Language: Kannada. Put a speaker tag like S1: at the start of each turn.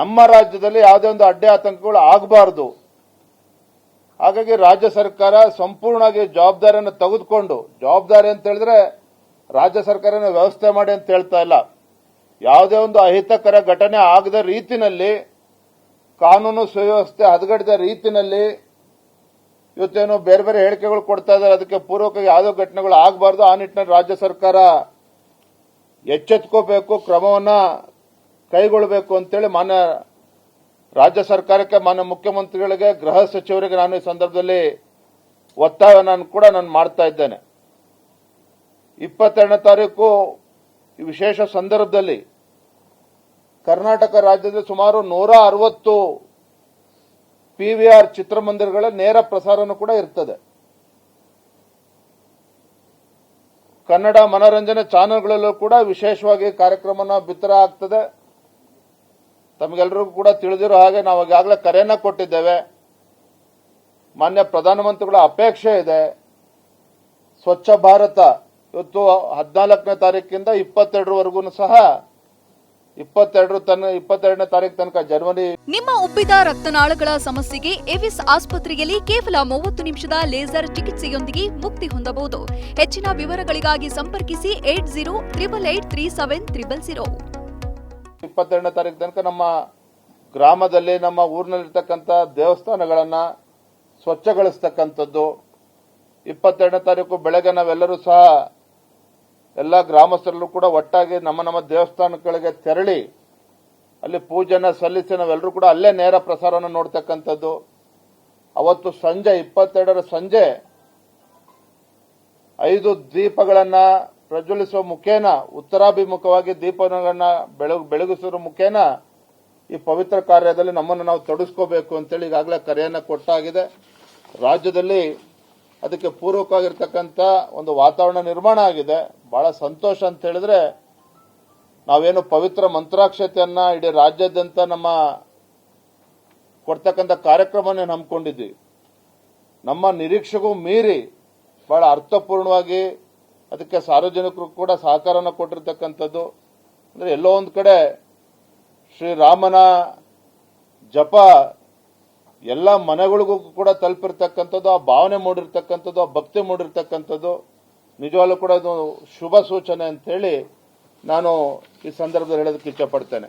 S1: ನಮ್ಮ ರಾಜ್ಯದಲ್ಲಿ ಯಾವುದೇ ಒಂದು ಅಡ್ಡೆ ಆತಂಕಗಳು ಆಗಬಾರದು. ಹಾಗಾಗಿ ರಾಜ್ಯ ಸರ್ಕಾರ ಸಂಪೂರ್ಣವಾಗಿ ಜವಾಬ್ದಾರಿಯನ್ನು ತೆಗೆದುಕೊಂಡು, ಜವಾಬ್ದಾರಿ ಅಂತ ಹೇಳಿದ್ರೆ ರಾಜ್ಯ ಸರ್ಕಾರನ ವ್ಯವಸ್ಥೆ ಮಾಡಿ ಅಂತ ಹೇಳ್ತಾ ಇಲ್ಲ. ಯಾವುದೇ ಒಂದು ಅಹಿತಕರ ಘಟನೆ ಆಗದ ರೀತಿನಲ್ಲಿ, ಕಾನೂನು ಸುವ್ಯವಸ್ಥೆ ಹದಗಡಿದ ರೀತಿನಲ್ಲಿ ಇವತ್ತೇನು ಬೇರೆ ಬೇರೆ ಹೇಳಿಕೆಗಳು ಕೊಡ್ತಾ ಇದ್ದಾರೆ. ಅದಕ್ಕೆ ಪೂರ್ವಕವಾಗಿ ಯಾವುದೋ ಘಟನೆಗಳು ಆಗಬಾರ್ದು. ಆ ನಿಟ್ಟಿನಲ್ಲಿ ರಾಜ್ಯ ಸರ್ಕಾರ ಎಚ್ಚೆತ್ಕೋಬೇಕು. ಕ್ರಮವನ್ನ ಕೈಗೊಳ್ಳಬೇಕು ಅಂತೇಳಿ ಮಾನ್ಯ ರಾಜ್ಯ ಸರ್ಕಾರಕ್ಕೆ, ಮಾನ್ಯ ಮುಖ್ಯಮಂತ್ರಿಗಳಿಗೆ, ಗೃಹ ಸಚಿವರಿಗೆ ನಾನು ಈ ಸಂದರ್ಭದಲ್ಲಿ ಒತ್ತಾಯವನ್ನು ಕೂಡ ನಾನು ಮಾಡ್ತಾ ಇದ್ದೇನೆ. ಇಪ್ಪತ್ತೆರಡನೇ ತಾರೀಕು ಈ ವಿಶೇಷ ಸಂದರ್ಭದಲ್ಲಿ ಕರ್ನಾಟಕ ರಾಜ್ಯದ ಸುಮಾರು ನೂರ ಅರವತ್ತು ಪಿವಿಆರ್ ಚಿತ್ರಮಂದಿರಗಳ ನೇರ ಪ್ರಸಾರನೂ ಕೂಡ ಇರ್ತದೆ. ಕನ್ನಡ ಮನೋರಂಜನೆ ಚಾನೆಲ್ಗಳಲ್ಲೂ ಕೂಡ ವಿಶೇಷವಾಗಿ ಕಾರ್ಯಕ್ರಮನ ಬಿತ್ತರ ಆಗ್ತದೆ. ತಮಗೆಲ್ಲರಿಗೂ ಕೂಡ ತಿಳಿದಿರೋ ಹಾಗೆ ನಾವು ಈಗಾಗಲೇ ಕರೆಯನ್ನ ಕೊಟ್ಟಿದ್ದೇವೆ. ಮಾನ್ಯ ಪ್ರಧಾನಮಂತ್ರಿಗಳ ಅಪೇಕ್ಷೆ ಇದೆ. ಸ್ವಚ್ಛ ಭಾರತ ಇವತ್ತು ಹದಿನಾಲ್ಕನೇ ತಾರೀಕಿಂದ ಇಪ್ಪತ್ತೆರಡರವರೆಗೂ ಸಹ ಇಪ್ಪತ್ತೆರಡು ತನ ಇಪ್ಪತ್ತೆರಡನೇ ತಾರೀಕು ತನಕ ಜರ್ಮನಿ
S2: ನಿಮ್ಮ ಉಬ್ಬಿದ ರಕ್ತನಾಳಗಳ ಸಮಸ್ಯೆಗೆ ಎವಿಸ್ ಆಸ್ಪತ್ರೆಯಲ್ಲಿ ಕೇವಲ ಮೂವತ್ತು ನಿಮಿಷದ ಲೇಸರ್ ಚಿಕಿತ್ಸೆಯೊಂದಿಗೆ ಮುಕ್ತಿ ಹೊಂದಬಹುದು. ಹೆಚ್ಚಿನ ವಿವರಗಳಿಗಾಗಿ ಸಂಪರ್ಕಿಸಿ eight zero triple eight three seven triple zero.
S1: ಇಪ್ಪತ್ತೆರಡನೇ ತಾರೀಕು ತನಕ ನಮ್ಮ ಗ್ರಾಮದಲ್ಲಿ, ನಮ್ಮ ಊರಿನಲ್ಲಿರ್ತಕ್ಕಂಥ ದೇವಸ್ಥಾನಗಳನ್ನ ಸ್ವಚ್ಛಗೊಳಿಸ್ತಕ್ಕಂಥದ್ದು. ಇಪ್ಪತ್ತೆರಡನೇ ತಾರೀಕು ಬೆಳಗ್ಗೆ ನಾವೆಲ್ಲರೂ ಸಹ ಎಲ್ಲ ಗ್ರಾಮಸ್ಥರಲ್ಲೂ ಕೂಡ ಒಟ್ಟಾಗಿ ನಮ್ಮ ನಮ್ಮ ದೇವಸ್ಥಾನಗಳಿಗೆ ತೆರಳಿ, ಅಲ್ಲಿ ಪೂಜೆನ ಸಲ್ಲಿಸಿ ನಾವೆಲ್ಲರೂ ಕೂಡ ಅಲ್ಲೇ ನೇರ ಪ್ರಸಾರನ ನೋಡ್ತಕ್ಕಂಥದ್ದು. ಅವತ್ತು ಸಂಜೆ, ಇಪ್ಪತ್ತೆರಡರ ಸಂಜೆ, ಐದು ದೀಪಗಳನ್ನ ಪ್ರಜ್ವಲಿಸುವ ಮುಖೇನ, ಉತ್ತರಾಭಿಮುಖವಾಗಿ ದೀಪಗಳನ್ನ ಬೆಳಗ್ ಬೆಳಗಿಸುವ ಮುಖೇನ, ಈ ಪವಿತ್ರ ಕಾರ್ಯದಲ್ಲಿ ನಮ್ಮನ್ನು ನಾವು ತೊಡಗಿಸ್ಕೋಬೇಕು ಅಂತೇಳಿ ಈಗಾಗಲೇ ಕರೆಯನ್ನು ಕೊಟ್ಟಾಗಿದೆ. ರಾಜ್ಯದಲ್ಲಿ ಅದಕ್ಕೆ ಪೂರಕವಾಗಿರ್ತಕ್ಕಂಥ ಒಂದು ವಾತಾವರಣ ನಿರ್ಮಾಣ ಆಗಿದೆ. ಬಹಳ ಸಂತೋಷ ಅಂತ ಹೇಳಿದ್ರೆ, ನಾವೇನು ಪವಿತ್ರ ಮಂತ್ರಾಕ್ಷತೆಯನ್ನ ಇಡೀ ರಾಜ್ಯಾದ್ಯಂತ ನಮ್ಮ ಕೊಡ್ತಕ್ಕಂಥ ಕಾರ್ಯಕ್ರಮನೇ ಹಮ್ಮಿಕೊಂಡಿದ್ವಿ ನಮ್ಮ ನಿರೀಕ್ಷೆಗೂ ಮೀರಿ ಬಹಳ ಅರ್ಥಪೂರ್ಣವಾಗಿ ಅದಕ್ಕೆ ಸಾರ್ವಜನಿಕರು ಕೂಡ ಸಹಕಾರನ ಕೊಟ್ಟಿರ್ತಕ್ಕಂಥದ್ದು. ಅಂದ್ರೆ ಎಲ್ಲೋ ಒಂದು ಕಡೆ ಶ್ರೀರಾಮನ ಜಪ ಎಲ್ಲ ಮನೆಗಳಿಗೂ ಕೂಡ ತಲುಪಿರ್ತಕ್ಕಂಥದ್ದು, ಆ ಭಾವನೆ ಮೂಡಿರ್ತಕ್ಕಂಥದ್ದು, ಆ ಭಕ್ತಿ ಮೂಡಿರ್ತಕ್ಕಂಥದ್ದು. ನಿಜವಾಗ್ಲೂ ಕೂಡ ಅದು ಶುಭ ಸೂಚನೆ ಅಂತ ಹೇಳಿ ನಾನು ಈ ಸಂದರ್ಭದಲ್ಲಿ ಹೇಳೋದಕ್ಕೆ ಇಚ್ಛಪಡ್ತೇನೆ